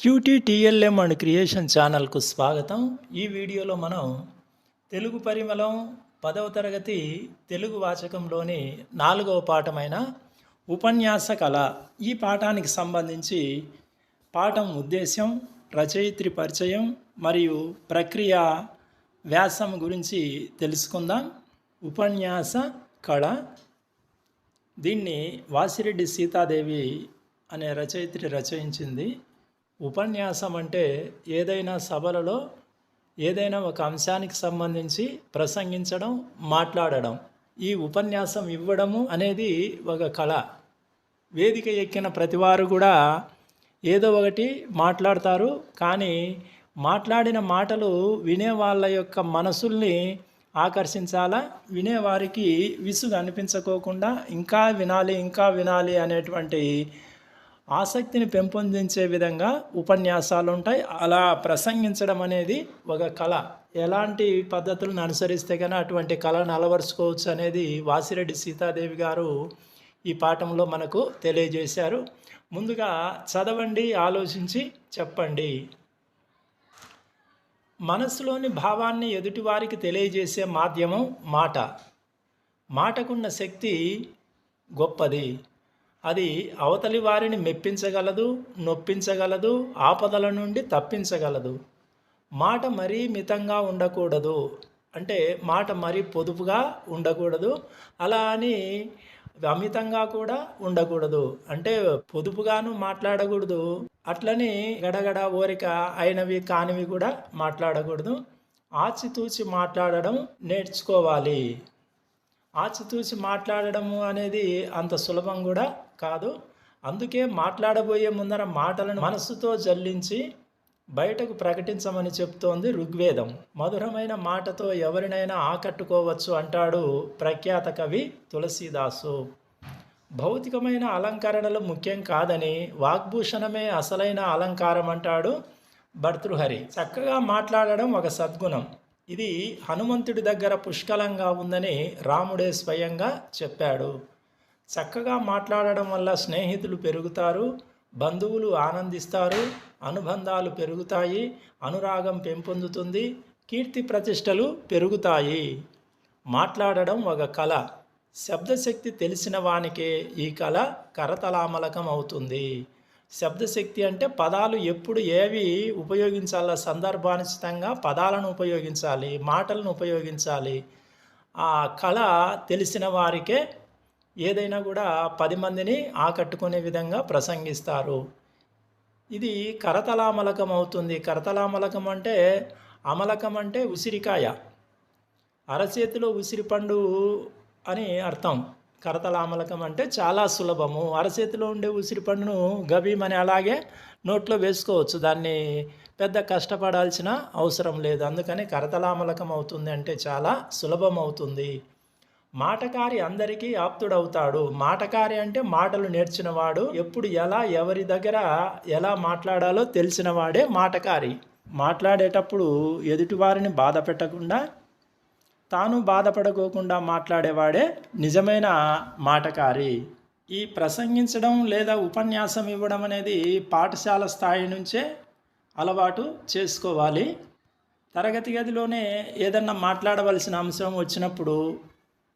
క్యూటీటీఎల్ఎం and creation ఛానల్కు స్వాగతం. ఈ వీడియోలో మనం తెలుగు పరిమళం పదవ తరగతి తెలుగు వాచకంలోని నాలుగవ పాఠమైన ఉపన్యాస కళ. ఈ పాఠానికి సంబంధించి పాఠం ఉద్దేశ్యం రచయిత్రి పరిచయం మరియు ప్రక్రియ వ్యాసం గురించి తెలుసుకుందాం. ఉపన్యాస కళ. దీన్ని వాసిరెడ్డి సీతాదేవి అనే రచయిత్రి రచయించింది. ఉపన్యాసం అంటే ఏదైనా సభలలో ఏదైనా ఒక అంశానికి సంబంధించి ప్రసంగించడం మాట్లాడడం. ఈ ఉపన్యాసం ఇవ్వడము అనేది ఒక కళ. వేదిక ఎక్కిన ప్రతివారు కూడా ఏదో ఒకటి మాట్లాడతారు కానీ మాట్లాడిన మాటలు వినే వాళ్ళ యొక్క మనసుల్ని ఆకర్షించాలా? వినేవారికి విసుగు అనిపించుకోకుండా ఇంకా వినాలి ఇంకా వినాలి అనేటువంటి ఆసక్తిని పెంపొందించే విధంగా ఉపన్యాసాలు ఉంటాయి. అలా ప్రసంగించడం అనేది ఒక కళ. ఎలాంటి పద్ధతులను అనుసరిస్తే కానీ అటువంటి కళను అలవరుచుకోవచ్చు అనేది వాసిరెడ్డి సీతాదేవి గారు ఈ పాఠంలో మనకు తెలియజేశారు. ముందుగా చదవండి ఆలోచించి చెప్పండి. మనసులోని భావాన్ని ఎదుటివారికి తెలియజేసే మాధ్యమం మాట. మాటకున్న శక్తి గొప్పది. అది అవతలి వారిని మెప్పించగలదు నొప్పించగలదు ఆపదల నుండి తప్పించగలదు. మాట మరీ మితంగా ఉండకూడదు. అంటే మాట మరీ పొదుపుగా ఉండకూడదు. అలా అని అమితంగా కూడా ఉండకూడదు. అంటే పొదుపుగాను మాట్లాడకూడదు. అట్లని గడగడ ఓరిక అయినవి కానివి కూడా మాట్లాడకూడదు. ఆచితూచి మాట్లాడడం నేర్చుకోవాలి. ఆచితూచి మాట్లాడడము అనేది అంత సులభం కూడా కాదు. అందుకే మాట్లాడబోయే ముందర మాటలను మనస్సుతో జల్లించి బయటకు ప్రకటించమని చెప్తోంది ఋగ్వేదం. మధురమైన మాటతో ఎవరినైనా ఆకట్టుకోవచ్చు అంటాడు ప్రఖ్యాత కవి తులసీదాసు. భౌతికమైన అలంకరణలు ముఖ్యం కాదని వాగ్భూషణమే అసలైన అలంకారం అంటాడు భర్తృహరి. చక్కగా మాట్లాడడం ఒక సద్గుణం. ఇది హనుమంతుడి దగ్గర పుష్కలంగా ఉందని రాముడే స్వయంగా చెప్పాడు. చక్కగా మాట్లాడడం వల్ల స్నేహితులు పెరుగుతారు బంధువులు ఆనందిస్తారు అనుబంధాలు పెరుగుతాయి అనురాగం పెంపొందుతుంది కీర్తి ప్రతిష్టలు పెరుగుతాయి. మాట్లాడడం ఒక కళ. శబ్దశక్తి తెలిసిన వానికే ఈ కళ కరతలామలకం అవుతుంది. శబ్దశక్తి అంటే పదాలు ఎప్పుడు ఏవి ఉపయోగించాల సందర్భానుచితంగా పదాలను ఉపయోగించాలి మాటలను ఉపయోగించాలి. ఆ కళ తెలిసిన వారికే ఏదైనా కూడా పది మందిని ఆకట్టుకునే విధంగా ప్రసంగిస్తారు. ఇది కరతలామలకం అవుతుంది కరతలామలకం అంటే అమలకం అంటే ఉసిరికాయ. అరచేతిలో ఉసిరిపండు అని అర్థం. కరతలామలకం అంటే చాలా సులభము. అరచేతిలో ఉండే ఉసిరిపండును గభీం గబీమని అలాగే నోట్లో వేసుకోవచ్చు. దాన్ని పెద్ద కష్టపడాల్సిన అవసరం లేదు. అందుకని కరతలామలకం అవుతుంది అంటే చాలా సులభం అవుతుంది మాటకారి అందరికీ ఆప్తుడవుతాడు. మాటకారి అంటే మాటలు నేర్చినవాడు. ఎప్పుడు ఎలా ఎవరి దగ్గర ఎలా మాట్లాడాలో తెలిసినవాడే మాటకారి. మాట్లాడేటప్పుడు ఎదుటివారిని బాధ పెట్టకుండా తాను బాధపడకోకుండా మాట్లాడేవాడే నిజమైన మాటకారి. ఈ ప్రసంగించడం లేదా ఉపన్యాసం ఇవ్వడం అనేది పాఠశాల స్థాయి నుంచే అలవాటు చేసుకోవాలి. తరగతి గదిలోనే ఏదన్నా మాట్లాడవలసిన అంశం వచ్చినప్పుడు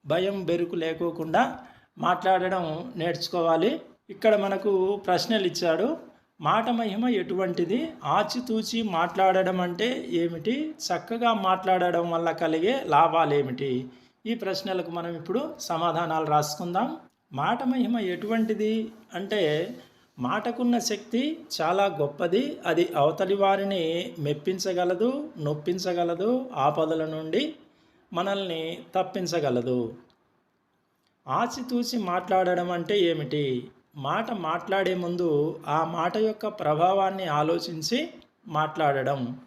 భయం బెరుకు లేకోకుండా మాట్లాడడం నేర్చుకోవాలి. ఇక్కడ మనకు ప్రశ్నలు ఇచ్చాడు. మాట మహిమ ఎటువంటిది? ఆచితూచి మాట్లాడడం అంటే ఏమిటి? చక్కగా మాట్లాడడం వల్ల కలిగే లాభాలు ఏమిటి ఈ ప్రశ్నలకు మనం ఇప్పుడు సమాధానాలు రాసుకుందాం. మాట మహిమ ఎటువంటిది? అంటే మాటకున్న శక్తి చాలా గొప్పది. అది అవతలి వారిని మెప్పించగలదు నొప్పించగలదు ఆపదల నుండి. మనల్ని తప్పించగలదు. ఆచితూచి మాట్లాడడం అంటే ఏమిటి? మాట మాట్లాడే ముందు ఆ మాట యొక్క ప్రభావాన్ని ఆలోచించి మాట్లాడడం.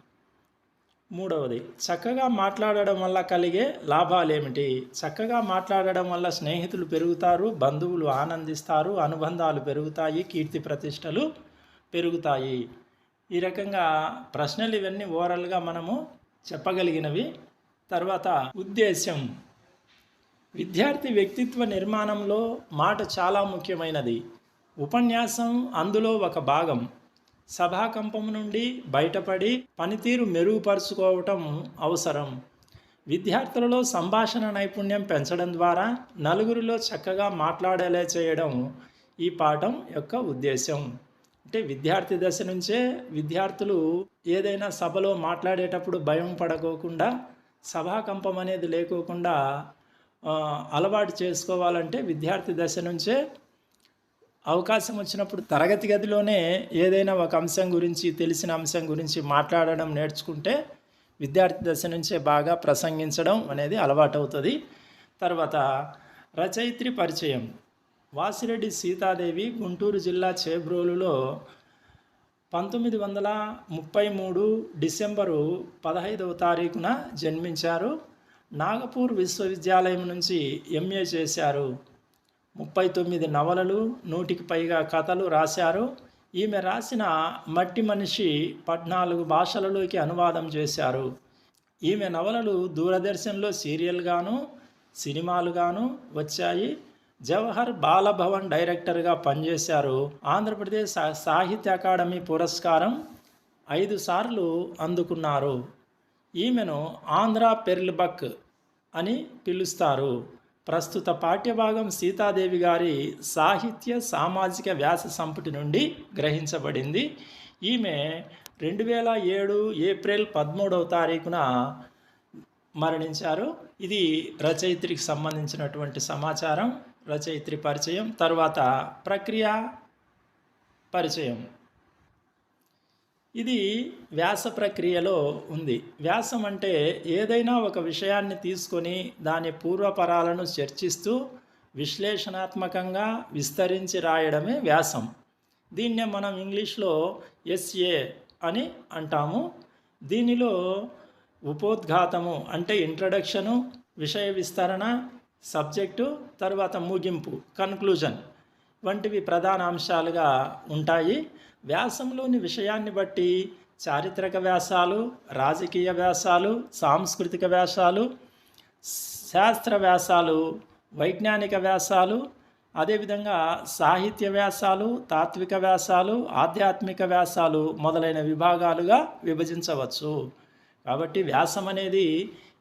మూడవది చక్కగా మాట్లాడడం వల్ల కలిగే లాభాలు ఏమిటి చక్కగా మాట్లాడడం వల్ల స్నేహితులు పెరుగుతారు బంధువులు ఆనందిస్తారు అనుబంధాలు పెరుగుతాయి కీర్తి ప్రతిష్టలు పెరుగుతాయి. ఈ రకంగా ప్రశ్నలు ఇవన్నీ ఓవరాల్గా మనము చెప్పగలిగినవి. తర్వాత ఉద్దేశ్యం. విద్యార్థి వ్యక్తిత్వ నిర్మాణంలో మాట చాలా ముఖ్యమైనది. ఉపన్యాసం అందులో ఒక భాగం. సభాకంపం నుండి బయటపడి పనితీరు మెరుగుపరుచుకోవటం అవసరం. విద్యార్థులలో సంభాషణ నైపుణ్యం పెంచడం ద్వారా నలుగురిలో చక్కగా మాట్లాడేలా చేయడం ఈ పాఠం యొక్క ఉద్దేశం అంటే విద్యార్థి దశ నుంచే విద్యార్థులు ఏదైనా సభలో మాట్లాడేటప్పుడు భయం పడకోకుండా సభాకంపం అనేది లేకోకుండా అలవాటు చేసుకోవాలంటే విద్యార్థి దశ నుంచే అవకాశం వచ్చినప్పుడు తరగతి గదిలోనే ఏదైనా ఒక అంశం గురించి తెలిసిన అంశం గురించి మాట్లాడడం నేర్చుకుంటే విద్యార్థి దశ నుంచే బాగా ప్రసంగించడం అనేది అలవాటు అవుతుంది తర్వాత రచయిత్రి పరిచయం. వాసిరెడ్డి సీతాదేవి గుంటూరు జిల్లా చేబ్రోలులో పంతొమ్మిది వందల ముప్పై మూడు డిసెంబరు పదహైదవ తారీఖున జన్మించారు. నాగపూర్ విశ్వవిద్యాలయం నుంచి ఎంఏ చేశారు. ముప్పై తొమ్మిది నవలలు నూటికి పైగా కథలు రాశారు. ఈమె రాసిన మట్టి మనిషి పద్నాలుగు భాషలలోకి అనువాదం చేశారు. ఈమె నవలలు దూరదర్శన్లో సీరియల్గాను సినిమాలుగాను వచ్చాయి. జవహర్ బాలభవన్ డైరెక్టర్గా పనిచేశారు. ఆంధ్రప్రదేశ్ సాహిత్య అకాడమీ పురస్కారం ఐదు సార్లు అందుకున్నారు. ఈమెను ఆంధ్ర పెర్ల్బక్ అని పిలుస్తారు. ప్రస్తుత పాఠ్యభాగం సీతాదేవి గారి సాహిత్య సామాజిక వ్యాస సంపుటి నుండి గ్రహించబడింది. ఈమె రెండు వేల ఏడు ఏప్రిల్ పదమూడవ తారీఖున మరణించారు. ఇది రచయిత్రికి సంబంధించినటువంటి సమాచారం. రచయిత్రి పరిచయం తర్వాత ప్రక్రియ పరిచయం. ఇది వ్యాస ప్రక్రియలో ఉంది. వ్యాసం అంటే ఏదైనా ఒక విషయాన్ని తీసుకొని దాని పూర్వపరాలను చర్చిస్తూ విశ్లేషణాత్మకంగా విస్తరించి రాయడమే వ్యాసం. దీన్నే మనం ఇంగ్లీష్లో ఎస్ఏ అని అంటాము. దీనిలో ఉపోద్ఘాతము అంటే ఇంట్రడక్షను విషయ విస్తరణ సబ్జెక్టు తర్వాత ముగింపు కన్క్లూజన్ వంటివి ప్రధాన అంశాలుగా ఉంటాయి. వ్యాసంలోని విషయాన్ని బట్టి చారిత్రక వ్యాసాలు రాజకీయ వ్యాసాలు సాంస్కృతిక వ్యాసాలు శాస్త్ర వ్యాసాలు వైజ్ఞానిక వ్యాసాలు అదేవిధంగా సాహిత్య వ్యాసాలు తాత్విక వ్యాసాలు ఆధ్యాత్మిక వ్యాసాలు మొదలైన విభాగాలుగా విభజించవచ్చు. కాబట్టి వ్యాసం అనేది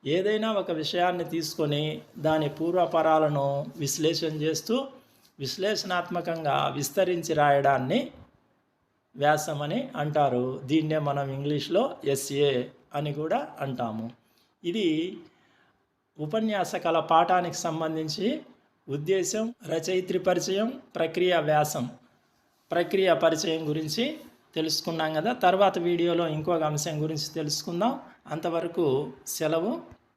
ఏదైనా ఒక విషయాన్ని తీసుకొని దాని పూర్వపరాలను విశ్లేషణ చేస్తూ విశ్లేషణాత్మకంగా విస్తరించి రాయడాన్ని వ్యాసం అని అంటారు. దీన్నే మనం ఇంగ్లీష్లో ఎస్ఏ అని కూడా అంటాము. ఇది ఉపన్యాస కళ పాఠానికి సంబంధించి ఉద్దేశం రచయిత్రి పరిచయం ప్రక్రియ వ్యాసం. ప్రక్రియ పరిచయం గురించి తెలుసుకున్నాం కదా. తర్వాత వీడియోలో ఇంకొక అంశం గురించి తెలుసుకుందాం. అంతవరకు సెలవు.